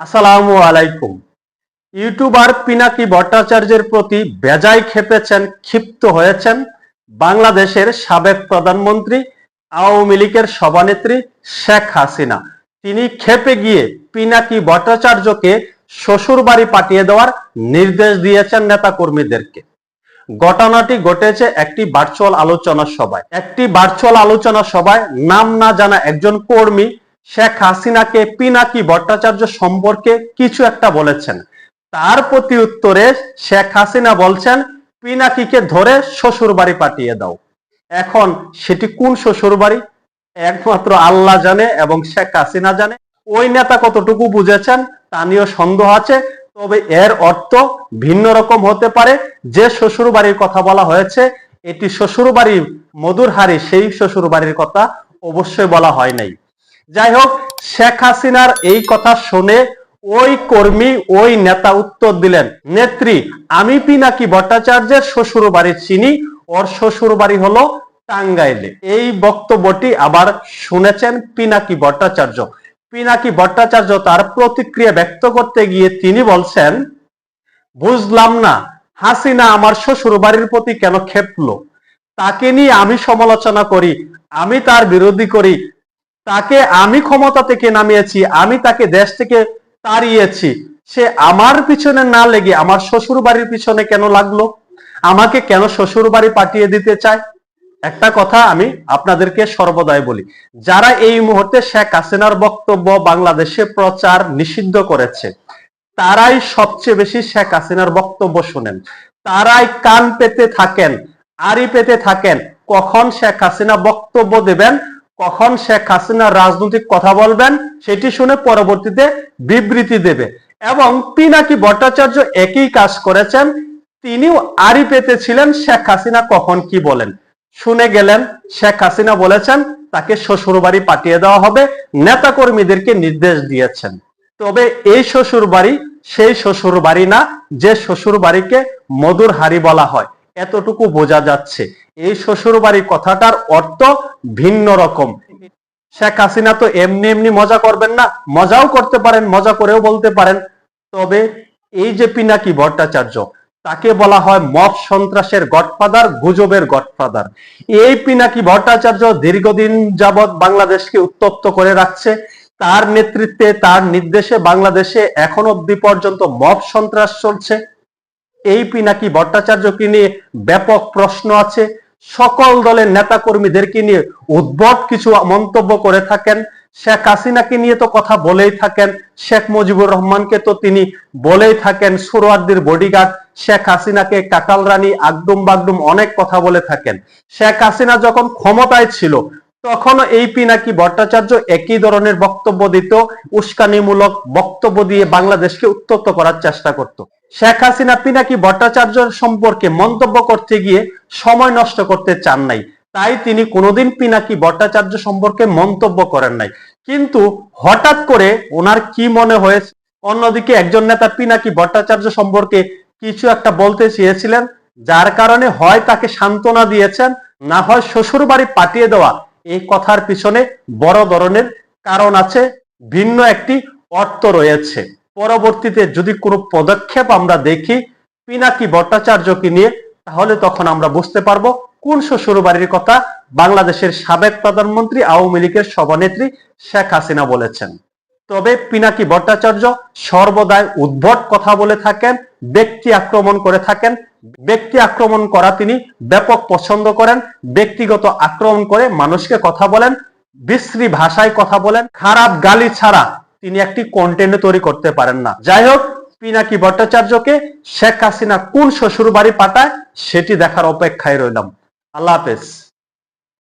আসসালামু আলাইকুম। ইউটিউবার পিনাকি ভট্টাচার্যের প্রতি বেজায় খেপেছেন, ক্ষিপ্ত হয়েছেন বাংলাদেশের সাবেক প্রধানমন্ত্রী, আওয়ামী লীগের সভানেত্রী শেখ হাসিনা। তিনি খেপে গিয়ে পিনাকি ভট্টাচার্যকে শ্বশুর বাড়ি পাঠিয়ে দেওয়ার নির্দেশ দিয়েছেন নেতা কর্মীদেরকে ঘটনাটি ঘটেছে একটি ভার্চুয়াল আলোচনা সভায়। একটি ভার্চুয়াল আলোচনা সভায় নাম না জানা একজন কর্মী শেখ হাসিনাকে পিনাকি ভট্টাচার্য সম্পর্কে কিছু একটা বলেছেন। তার প্রতি উত্তরে শেখ হাসিনা বলছেন পিনাকিকে ধরে শ্বশুর বাড়ি পাঠিয়ে দাও। এখন সেটি কোন শ্বশুর বাড়ি? একমাত্র আল্লাহ জানে এবং শেখ হাসিনা জানে। ওই নেতা কতটুকু বুঝেছেন তা নিয়েও সন্দেহ আছে, তবে এর অর্থ ভিন্ন রকম হতে পারে। যে শ্বশুর বাড়ির কথা বলা হয়েছে, এটি শ্বশুর বাড়ি মধুর হারি সেই শ্বশুর বাড়ির কথা অবশ্যই বলা হয় নাই। যাই হোক শেখ হাসিনার এই কথা শুনে ওই কর্মী, ওই নেতা উত্তর দিলেন, নেত্রী, আমি পিনাকি ভট্টাচার্যের শ্বশুর বাড়ি চিনি? ওর শ্বশুর বাড়ি হলো টাঙ্গাইলে। এই বক্তব্যটি আবার শুনেছেন পিনাকি ভট্টাচার্য। পিনাকি ভট্টাচার্য তার প্রতিক্রিয়া ব্যক্ত করতে গিয়ে তিনি বলছেন, বুঝলাম না, হাসিনা আমার শ্বশুর বাড়ির প্রতি কেন খেপলো তাকে নিয়ে আমি সমালোচনা করি, আমি তার বিরোধী করি তাকে আমি ক্ষমতা থেকে নামিয়েছি, আমি তাকে দেশ থেকে তাড়িয়েছি। সে আমার পিছনে না লেগে আমার শ্বশুর বাড়ির পিছনে কেন লাগল? আমাকে কেন শ্বশুর বাড়ি পাঠিয়ে দিতে চায়? একটা কথা আমি আপনাদেরকে সর্বদাই বলি, যারা এই মুহূর্তে শেখ হাসিনার বক্তব্য বাংলাদেশে প্রচার নিষিদ্ধ করেছে, তারাই সবচেয়ে বেশি শেখ হাসিনার বক্তব্য শুনেন। তারাই কান পেতে থাকেন, আড়ি পেতে থাকেন, কখন শেখ হাসিনা বক্তব্য দেবেন কখন শেখ হাসিনা রাজনৈতিক কথা বলবেন সেটি শুনে পরবর্তীতে বিবৃতি দেবে। এবং পিনাকি ভট্টাচার্য একই কাজ করেছেন, তিনিও আড়ি পেতেছিলেন শেখ হাসিনা কখন কি বলেন। শুনে গেলেন, শেখ হাসিনা বলেছেন, তাকে শ্বশুর বাড়ি পাঠিয়ে দেওয়া হবে নেতা কর্মীদেরকে নির্দেশ দিয়েছেন। তবে এই শ্বশুর বাড়ি সেই শ্বশুর বাড়ি না, যে শ্বশুর বাড়িকে মধুর হাড়ি বলা হয়। এতটুকু বোঝা যাচ্ছে। এই শ্বশুর বাড়ি কথাটার অর্থ ভিন্ন রকম। শেখ হাসিনা তো এমনি এমনি মজা করবেন না, মজাও করতে পারেন, মজা করেও বলতে পারেন। তবে এই যে পিনাকি ভট্টাচার্য, তাকে বলা হয় মব সন্ত্রাসের গডফাদার, গুজবের গডফাদার। এই পিনাকি ভট্টাচার্য দীর্ঘদিন যাবৎ বাংলাদেশকে উত্তপ্ত করে রাখছে। তার নেতৃত্বে, তার নির্দেশে বাংলাদেশে এখন অব্দি পর্যন্ত মব সন্ত্রাস চলছে। এই পিনাকি ভট্টাচার্যকে নিয়ে ব্যাপক প্রশ্ন আছে? সকল দলের নেতা কর্মীদেরকে নিয়ে উদ্ভট কিছু মন্তব্য করে থাকেন। শেখ হাসিনাকে নিয়ে তো কথা বলেই থাকেন। শেখ মুজিবুর রহমানকে তো তিনি বলেই থাকেন, সুরওয়ার্দির বডিগার্ড শেখ হাসিনাকে কাকাল রানী আগডুম বাগডুম অনেক কথা বলে থাকেন। শেখ হাসিনা যখন ক্ষমতায় ছিল তখন এই পিনাকি ভট্টাচার্য একই ধরনের বক্তব্য দিত, উস্কানিমূলক বক্তব্য দিয়ে বাংলাদেশকে উত্তপ্ত করার চেষ্টা করত। শেখ হাসিনা পিনাকি ভট্টাচার্য সম্পর্কে মন্তব্য করতে গিয়ে সময় নষ্ট করতে চান নাই। তাই তিনি কোনোদিন পিনাকি ভট্টাচার্য সম্পর্কে মন্তব্য করেন নাই। কিন্তু হঠাৎ করে ওনার কি মনে হয়েছে? অন্যদিকে একজন নেতা পিনাকি ভট্টাচার্য সম্পর্কে কিছু একটা বলতে চেয়েছিলেন, যার কারণে হয় তাকে সান্ত্বনা দিয়েছেন, না হয় শ্বশুর বাড়ি পাঠিয়ে দেওয়া। এই কথার পিছনে বড় ধরনের কারণ আছে, ভিন্ন একটি অর্থ রয়েছে। পরবর্তীতে যদি কোনো পদক্ষেপ আমরা দেখি পিনাকি ভট্টাচার্যকে নিয়ে, তাহলে তখন আমরা বুঝতে পারব কোন শ্বশুর বাড়ির কথা বাংলাদেশের সাবেক প্রধানমন্ত্রী, আওয়ামী লীগের সভানেত্রী শেখ হাসিনা বলেছেন। তবে পিনাকি ভট্টাচার্য সর্বদাই উদ্ভট কথা বলে থাকেন, ব্যক্তি আক্রমণ করে থাকেন। ব্যক্তি আক্রমণ করা তিনি ব্যাপক পছন্দ করেন, ব্যক্তিগত আক্রমণ করে মানুষকে কথা বলেন, বিশ্রী ভাষায় কথা বলেন। খারাপ গালি ছাড়া তিনি একটি কন্টেন্ট তৈরি করতে পারেন না। যাই হোক পিনাকি ভট্টাচার্যকে শেখ হাসিনা কোন শ্বশুর বাড়ি পাঠায়, সেটি দেখার অপেক্ষায় রইলাম। আল্লাহ হাফেজ।